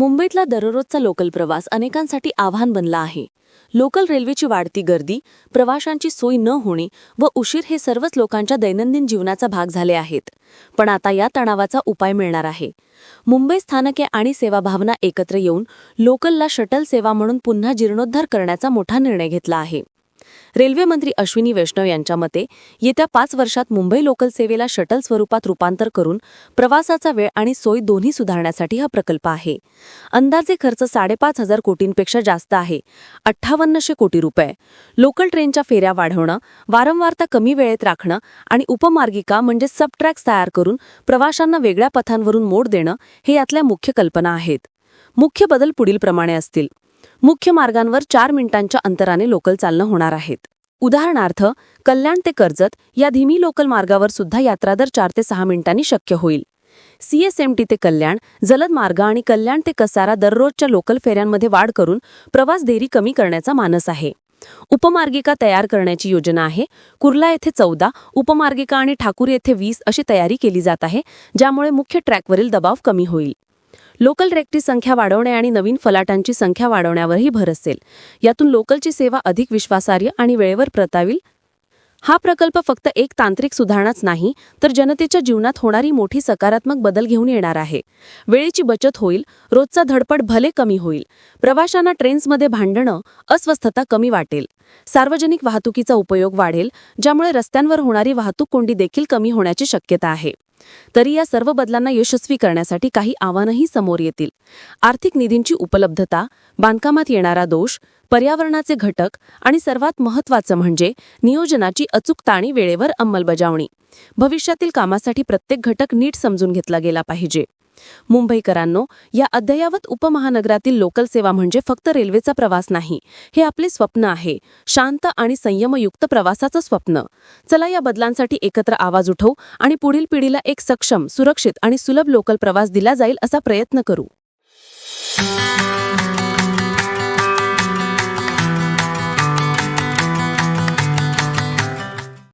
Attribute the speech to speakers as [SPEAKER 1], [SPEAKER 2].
[SPEAKER 1] मुंबईतला दररोजचा लोकल प्रवास अनेकांसाठी आव्हान बनला आहे. लोकल रेल्वेची वाढती गर्दी प्रवाशांची सोय न होणे व उशीर हे सर्वच लोकांच्या दैनंदिन जीवनाचा भाग झाले आहेत. पण आता या तणावाचा उपाय मिळणार आहे. मुंबई स्थानके आणि सेवाभावना एकत्र येऊन लोकलला शटल सेवा म्हणून पुन्हा जीर्णोद्धार करण्याचा मोठा निर्णय घेतला आहे. रेल्वेमंत्री अश्विनी वैष्णव यांच्या मते येत्या पाच वर्षात मुंबई लोकल सेवेला शटल स्वरूपात रूपांतर करून प्रवासाचा वेळ आणि सोय दोन्ही सुधारण्यासाठी हा प्रकल्प आहे. अंदाजे खर्च साडेपाच हजार कोटींपेक्षा जास्त आहे. अठ्ठावन्नशे कोटी रुपये. लोकल ट्रेनच्या फेऱ्या वाढवणं वारंवारता कमी वेळेत राखणं आणि उपमार्गिका म्हणजे सबट्रॅक्स तयार करून प्रवाशांना वेगळ्या पथांवरून मोड देणं हे यातल्या मुख्य कल्पना आहेत. मुख्य बदल पुढीलप्रमाणे असतील. मुख्य मार्गांवर चार मिनिटांच्या अंतराने लोकल चालणं होणार आहेत. उदाहरणार्थ कल्याण ते कर्जत या धीमी लोकल मार्गावर सुद्धा यात्रा दर चार ते सहा मिनिटांनी शक्य होईल. सीएसएमटी ते कल्याण जलद मार्ग आणि कल्याण ते कसारा दररोजच्या लोकल फेऱ्यांमध्ये वाढ करून प्रवास देरी कमी करण्याचा मानस आहे. उपमार्गिका तयार करण्याची योजना आहे. कुर्ला येथे चौदा उपमार्गिका आणि ठाकूर येथे वीस अशी तयारी केली जात आहे ज्यामुळे मुख्य ट्रॅकवरील दबाव कमी होईल. लोकल रेकची संख्या वाढवणे आणि नवीन फलाटांची संख्या वाढवण्यावरही भर असेल. यातून लोकलची सेवा अधिक विश्वासार्ह आणि वेळेवर प्रतावील. हा प्रकल्प फक्त एक तांत्रिक सुधारणाच नाही तर जनतेच्या जीवनात होणारी मोठी सकारात्मक बदल घेऊन येणार आहे. वेळेची बचत होईल रोजचा धडपड भले कमी होईल प्रवाशांना ट्रेन्समध्ये भांडणं अस्वस्थता कमी वाटेल. सार्वजनिक वाहतुकीचा उपयोग वाढेल ज्यामुळे रस्त्यांवर होणारी वाहतूक कोंडी देखील कमी होण्याची शक्यता आहे. तरी या सर्व बदलांना यशस्वी करण्यासाठी काही आव्हानंही समोर येतील. आर्थिक निधींची उपलब्धता बांधकामात येणारा दोष पर्यावरणाचे घटक आणि सर्वात महत्त्वाचं म्हणजे नियोजनाची अचूकता आणि वेळेवर अंमलबजावणी. भविष्यातील कामासाठी प्रत्येक घटक नीट समजून घेतला गेला पाहिजे. मुंबईकरांनो या अद्ययावत उपमहानगरातील लोकल सेवा म्हणजे फक्त रेल्वेचा प्रवास नाही. हे आपले स्वप्न आहे. शांत आणि संयमयुक्त प्रवासाचं स्वप्न. चला या बदलांसाठी एकत्र आवाज उठवू आणि पुढील पिढीला एक सक्षम सुरक्षित आणि सुलभ लोकल प्रवास दिला जाईल असा प्रयत्न करू.